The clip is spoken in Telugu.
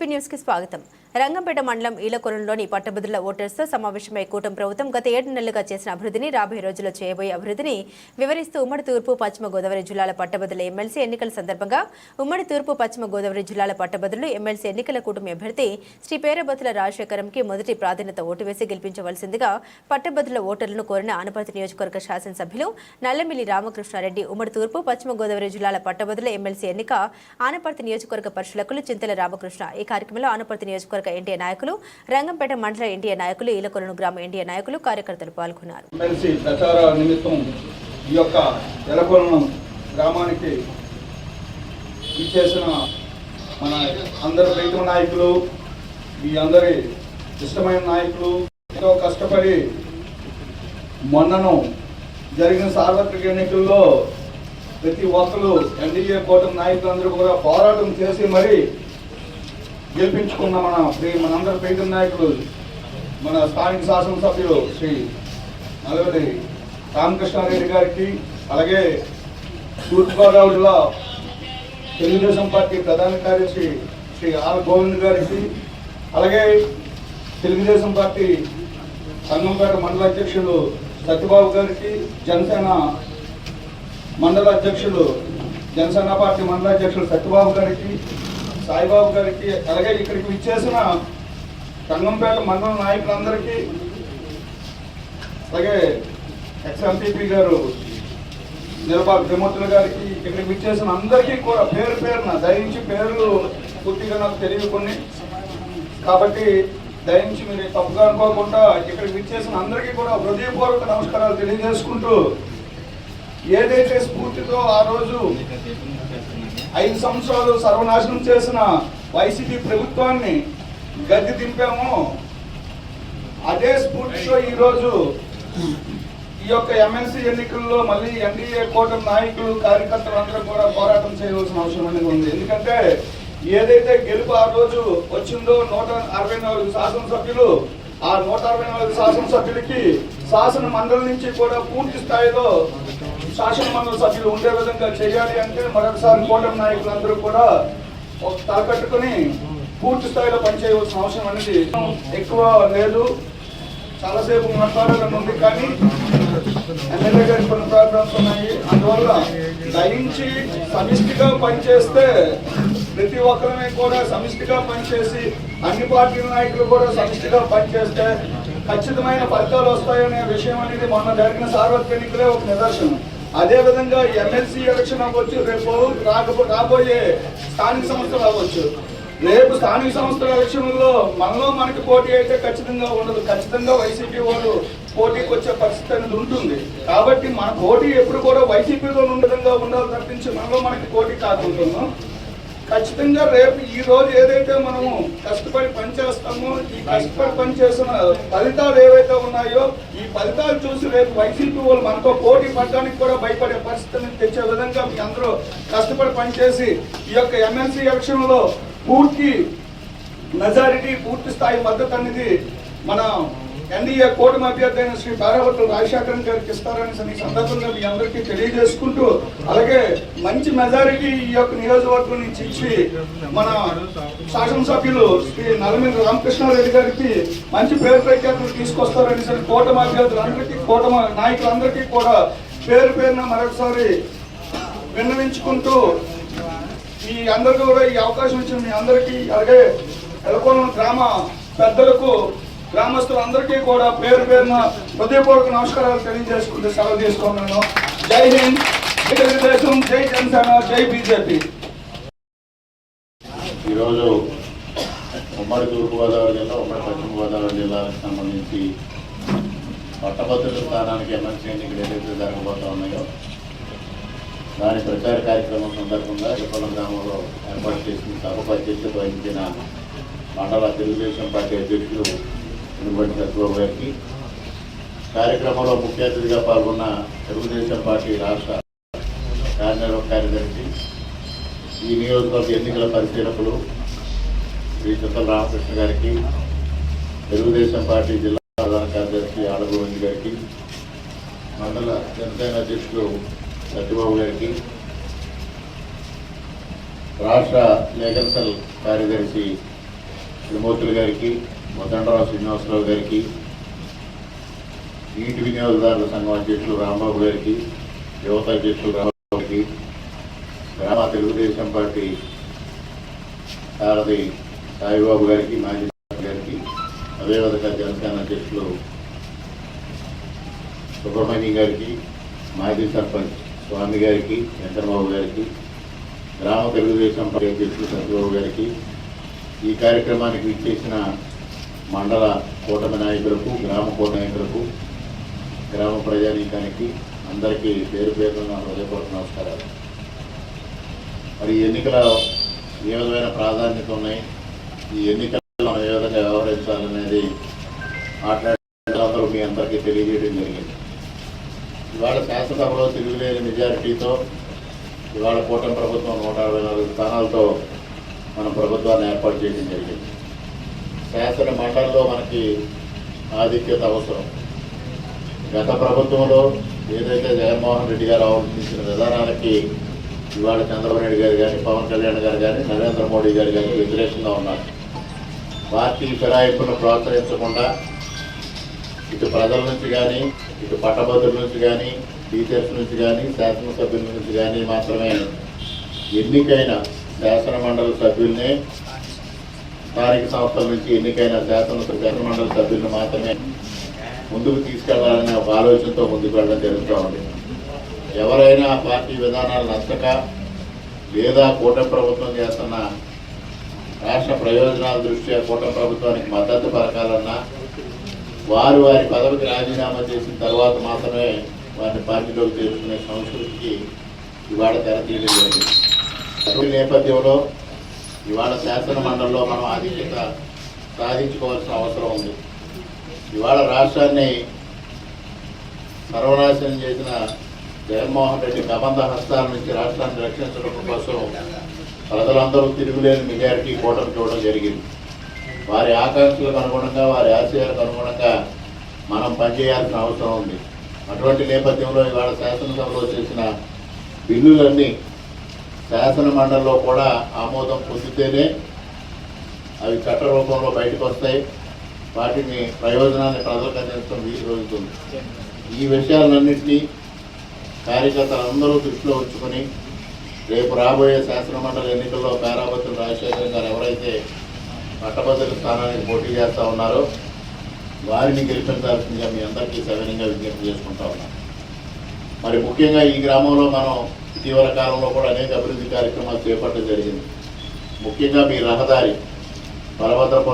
ఎస్పీ న్యూస్కి స్వాగతం. రంగంపేట మండలం ఈలకొలంలోని పట్టభద్రుల ఓటర్స్తో సమావేశమై కూటమి ప్రభుత్వం గత ఏడు నెలలుగా చేసిన అభివృద్ధిని రాబోయే రోజుల్లో చేయబోయే అభివృద్ధిని వివరిస్తూ ఉమ్మడి తూర్పు పశ్చిమ గోదావరి జిల్లాల పట్టభద్రుల ఎమ్మెల్సీ ఎన్నికల సందర్భంగా ఉమ్మడి తూర్పు పశ్చిమ గోదావరి జిల్లాల పట్టభద్రులు ఎమ్మెల్సీ ఎన్నికల కూటమి అభ్యర్థి శ్రీ పేరబతుల రాజశేఖరంకి మొదటి ప్రాధాన్యత ఓటు వేసి గెలిపించవలసిందిగా పట్టభద్రుల ఓటర్లను కోరిన ఆనపర్తి నియోజకవర్గ శాసనసభ్యులు నల్లమిల్లి రామకృష్ణారెడ్డి ఉమ్మడి తూర్పు పశ్చిమ గోదావరి జిల్లాల పట్టభద్రుల ఎమ్మెల్సీ ఎన్నిక ఆనపర్తి నియోజకవర్గ పరిశీలకులు చింతల రామకృష్ణ ఈ కార్యక్రమంలో ఆనపర్తి నియోజకవర్గ ఎన్టీఏ నాయకులు రంగంపేట మండల ఎన్టీఏ నాయకులు ఈలకొలను గ్రామ ఎన్టీఏ నాయకులు కార్యకర్తలు పాల్గొన్నారు. ఈ యొక్క ఎలకొలను గ్రామానికి ఇచ్చేసిన మన అందరి రైతు నాయకులు మీ అందరి ఇష్టమైన నాయకులు ఎంతో కష్టపడి మొన్నను జరిగిన సార్వత్రిక ఎన్నికల్లో ప్రతి ఒక్కరు ఎన్డీఏ కూటమి నాయకులందరూ కూడా పోరాటం చేసి మరి గెలిపించుకున్న మన శ్రీ మనందరి ప్రీతం నాయకుడు మన స్థానిక శాసనసభ్యులు శ్రీ నలవటి రామకృష్ణారెడ్డి గారికి అలాగే తూర్పుగోదావరి జిల్లా తెలుగుదేశం పార్టీ ప్రధాన కార్యదర్శి శ్రీ ఆర్ గోవింద్ గారికి అలాగే తెలుగుదేశం పార్టీ సంగంపేట మండల అధ్యక్షులు సత్యబాబు గారికి జనసేన మండల అధ్యక్షులు జనసేన పార్టీ మండల అధ్యక్షులు సత్యబాబు గారికి సాయిబాబు గారికి అలాగే ఇక్కడికి విచ్చేసిన రంగంపేట మండల నాయకులందరికీ అలాగే ఎక్స్ఎంపీపీ గారు నిలబాబు త్రిమూర్తుల గారికి ఇక్కడికి విచ్చేసిన అందరికీ కూడా పేరు పేరున దయించి పేర్లు పూర్తిగా నాకు తెలియదు కాబట్టి దయించి మీరు తప్పుగా అనుకోకుండా ఇక్కడికి విచ్చేసిన అందరికీ కూడా హృదయపూర్వక నమస్కారాలు తెలియజేసుకుంటూ ఏదైతే స్ఫూర్తితో ఆ రోజు ఐదు సంవత్సరాలు సర్వనాశనం చేసిన వైసీపీ ప్రభుత్వాన్ని గద్దె దింపామో అదే స్ఫూర్తితో ఈరోజు ఈ యొక్క ఎమ్మెల్సీ ఎన్నికల్లో మళ్ళీ ఎన్డీఏ కూటమి నాయకులు కార్యకర్తలందరూ కూడా పోరాటం చేయవలసిన అవసరం అనేది ఉంది. ఎందుకంటే ఏదైతే గెలుపు ఆ రోజు వచ్చిందో నూట అరవై నాలుగు శాసనసభ్యులు ఆ నూట అరవై నాలుగు శాసనసభ్యులకి శాసన మండలి నుంచి కూడా పూర్తి స్థాయిలో శాసనమండలి సభ్యులు ఉండే విధంగా చేయాలి అంటే మరొకసారి కూటమి నాయకులందరూ కూడా ఒక తలకట్టుకుని పూర్తి స్థాయిలో పనిచేయవలసిన అవసరం అనేది ఎక్కువ లేదు. చాలాసేపు మాట్లాడాలని ఉంది కానీ ఎమ్మెల్యే గారి కొన్ని ప్రోగ్రామ్స్ ఉన్నాయి. అందువల్ల దయించి సమిష్టిగా పనిచేస్తే ప్రతి ఒక్కరిని కూడా సమిష్టిగా పనిచేసి అన్ని పార్టీల నాయకులు కూడా సమిష్టిగా పనిచేస్తే ఖచ్చితమైన ఫలితాలు వస్తాయనే విషయం అనేది మొన్న జరిగిన సార్వత్రిక ఎన్నికలే ఒక నిదర్శనం. అదే విధంగా ఎమ్మెల్సీ ఎలక్షన్ అవ్వచ్చు రేపు రాకపో రాబోయే స్థానిక సంస్థలు అవ్వచ్చు. రేపు స్థానిక సంస్థల ఎలక్షన్లో మనలో మనకి పోటీ అయితే ఖచ్చితంగా ఉండదు. ఖచ్చితంగా వైసీపీ వాళ్ళు పోటీకి వచ్చే పరిస్థితి అనేది ఉంటుంది. కాబట్టి మన పోటీ ఎప్పుడు కూడా వైసీపీలో ఉండదంగా ఉండాలి తప్పించి మనలో మనకి పోటీ కాకుంటున్నాం ఖచ్చితంగా రేపు ఈ రోజు ఏదైతే మనము కష్టపడి పనిచేస్తామో ఈ కష్టపడి పనిచేసిన ఫలితాలు ఏవైతే ఉన్నాయో ఈ ఫలితాలు చూసి రేపు వైసీపీ వాళ్ళు మనతో పోటీ పడడానికి కూడా భయపడే పరిస్థితిని తెచ్చే విధంగా మీ అందరూ కష్టపడి పనిచేసి ఈ యొక్క ఎమ్మెల్సీ ఎలక్షన్లో పూర్తి మెజారిటీ పూర్తి స్థాయి మద్దతు అనేది మన ఎన్డీఏ కూటమి అభ్యర్థి అయిన శ్రీ పారావతుల రాజశేఖరన్ గారికి ఇస్తారని ఈ సందర్భంగా మీ అందరికీ తెలియజేసుకుంటూ అలాగే మంచి మెజారిటీ ఈ యొక్క నియోజకవర్గం నుంచి ఇచ్చి మన శాసనసభ్యులు శ్రీ నల్లమిల్లి రామకృష్ణారెడ్డి గారికి మంచి పేరు ప్రఖ్యాతులు తీసుకొస్తారని సరే కూటమి అభ్యర్థులందరికీ కూటమి నాయకులందరికీ కూడా పేరు పేరున మరొకసారి విన్నవించుకుంటూ ఈ అందరికీ కూడా ఈ అవకాశం ఇచ్చిన మీ అందరికీ అలాగే ఎలకొండ గ్రామ పెద్దలకు గ్రామస్తులందరికీ కూడా పేరు పేరున హృదయపూర్వక నమస్కారాలు తెలియజేసుకుంటూ సెలవు తీసుకున్నాను. జై హింద్ జై తెలుగుదేశం జై జనసేన జై బీజేపీ. ఈరోజు ఉమ్మడి తూర్పుగోదావరి జిల్లా ఉమ్మడి పశ్చిమ గోదావరి జిల్లాలకు సంబంధించి పట్టభద్రుల స్థానానికి ఎమ్మెల్సీ ఎన్నికలు ఏదైతే జరగబోతా ఉన్నాయో దాని ప్రచార కార్యక్రమం సందర్భంగా ఇప్పలం గ్రామంలో ఏర్పాటు చేసిన సభకు అధ్యక్షత వహించిన మండల తెలుగుదేశం పార్టీ అధ్యక్షులు ఇనుబడి సత్యబాబు గారికి కార్యక్రమంలో ముఖ్య అతిథిగా పాల్గొన్న తెలుగుదేశం పార్టీ రాష్ట్ర కార్యనిర్వాహక కార్యదర్శి ఈ నియోజకవర్గ ఎన్నికల పరిశీలకులు శ్రీ చింతల రామకృష్ణ గారికి తెలుగుదేశం పార్టీ జిల్లా ప్రధాన కార్యదర్శి ఆడగోవింద్ గారికి మండల జనసేన అధ్యక్షులు సత్యబాబు గారికి రాష్ట్ర లీగల్ కార్యదర్శి త్రిమూర్తులు గారికి మొదండరావు శ్రీనివాసరావు గారికి నీటి వినియోగదారుల సంఘం అధ్యక్షులు రాంబాబు గారికి యువత అధ్యక్షులు రాంబాబు గారికి గ్రామ తెలుగుదేశం పార్టీ సారథి సాయిబాబు గారికి మాజీ గారికి అదేవిధంగా జనసేన అధ్యక్షులు సుబ్రహ్మణ్యం గారికి మాజీ సర్పంచ్ స్వామి గారికి వెంకటబాబు గారికి గ్రామ తెలుగుదేశం పార్టీ అధ్యక్షులు సత్యబాబు గారికి ఈ కార్యక్రమానికి విచ్చేసిన మండల కూటమి నాయకులకు గ్రామ కూట నాయకులకు గ్రామ ప్రజానీకానికి అందరికీ పేరు పేరున నా హృదయపూర్వక నమస్కారాలు. మరి ఈ ఎన్నికల ఏ విధమైన ప్రాధాన్యత ఉన్నాయి? ఈ ఎన్నికల్లో మనం ఏ విధంగా వ్యవహరించాలనేది మాట్లాడే మీ అందరికీ తెలియజేయడం జరిగింది. ఇవాళ శాసనసభలో తిరుగులేని మెజారిటీతో ఇవాళ కూటమి ప్రభుత్వం నూట అరవై నాలుగు స్థానాలతో మన ప్రభుత్వాన్ని ఏర్పాటు చేయడం జరిగింది. శాసన మండలిలో మనకి ఆధిక్యత అవసరం. గత ప్రభుత్వంలో ఏదైతే జగన్మోహన్ రెడ్డి గారు అవలంబించిన విధానానికి ఇవాళ చంద్రబాబు నాయుడు గారు కానీ పవన్ కళ్యాణ్ గారు కానీ నరేంద్ర మోడీ గారు కానీ వ్యతిరేకంగా ఉన్నారు. పార్టీ ఫిరాయింపును ప్రోత్సహించకుండా ఇటు ప్రజల నుంచి కానీ ఇటు పట్టభద్రుల నుంచి కానీ టీచర్స్ నుంచి కానీ శాసనసభ్యుల నుంచి కానీ మాత్రమే ఎన్నికైన శాసన మండలి సభ్యుల్ని స్థానిక సంస్థల నుంచి ఎన్నికైన శాసనసభ శాసన మండలి సభ్యులను మాత్రమే ముందుకు తీసుకెళ్ళాలనే ఒక ఆలోచనతో ముందుకు వెళ్ళడం జరుగుతూ ఉంది. ఎవరైనా పార్టీ విధానాలు నచ్చక లేదా కూటమి ప్రభుత్వం చేస్తున్న రాష్ట్ర ప్రయోజనాల దృష్ట్యా కూటమి ప్రభుత్వానికి మద్దతు పలకాలన్నా వారు వారి పదవికి రాజీనామా చేసిన తర్వాత మాత్రమే వారిని పార్టీలోకి చేరుకునే సంస్కృతికి ఇవాళ తెరతీయడం జరిగింది. నేపథ్యంలో ఇవాళ శాసన మండలిలో మనం ఆధిక్యత సాధించుకోవాల్సిన అవసరం ఉంది. ఇవాళ రాష్ట్రాన్ని సర్వనాశనం చేసిన జగన్మోహన్ రెడ్డి కబంధ హస్తాల నుంచి రాష్ట్రాన్ని రక్షించడం కోసం ప్రజలందరూ తిరుగులేని మెజారిటీ కూటమి చూడడం జరిగింది. వారి ఆకాంక్షలకు అనుగుణంగా వారి ఆశయాలకు అనుగుణంగా మనం పనిచేయాల్సిన అవసరం ఉంది. అటువంటి నేపథ్యంలో ఇవాళ శాసనసభలో చేసిన బిల్లులన్నీ శాసన మండలిలో కూడా ఆమోదం పొందితేనే అవి చట్ట రూపంలో బయటకు వస్తాయి. వాటిని ప్రయోజనాన్ని ప్రజలకు అందించడం వీలుతుంది ఈ విషయాలన్నింటినీ కార్యకర్తలందరూ దృష్టిలో ఉంచుకొని రేపు రాబోయే శాసన మండలి ఎన్నికల్లో పేరాపతులు రాజశేఖర్ గారు ఎవరైతే పట్టభద్రుల స్థానానికి పోటీ చేస్తూ ఉన్నారో వారిని గెలిపించాల్సిందిగా మీ అందరికీ సవినంగా విజ్ఞప్తి చేసుకుంటా ఉన్నాం మరి ముఖ్యంగా ఈ గ్రామంలో మనం ఇటీవల కాలంలో కూడా అనేక అభివృద్ధి కార్యక్రమాలు చేపట్టడం జరిగింది. ముఖ్యంగా మీ రహదారి బలభద్రపురం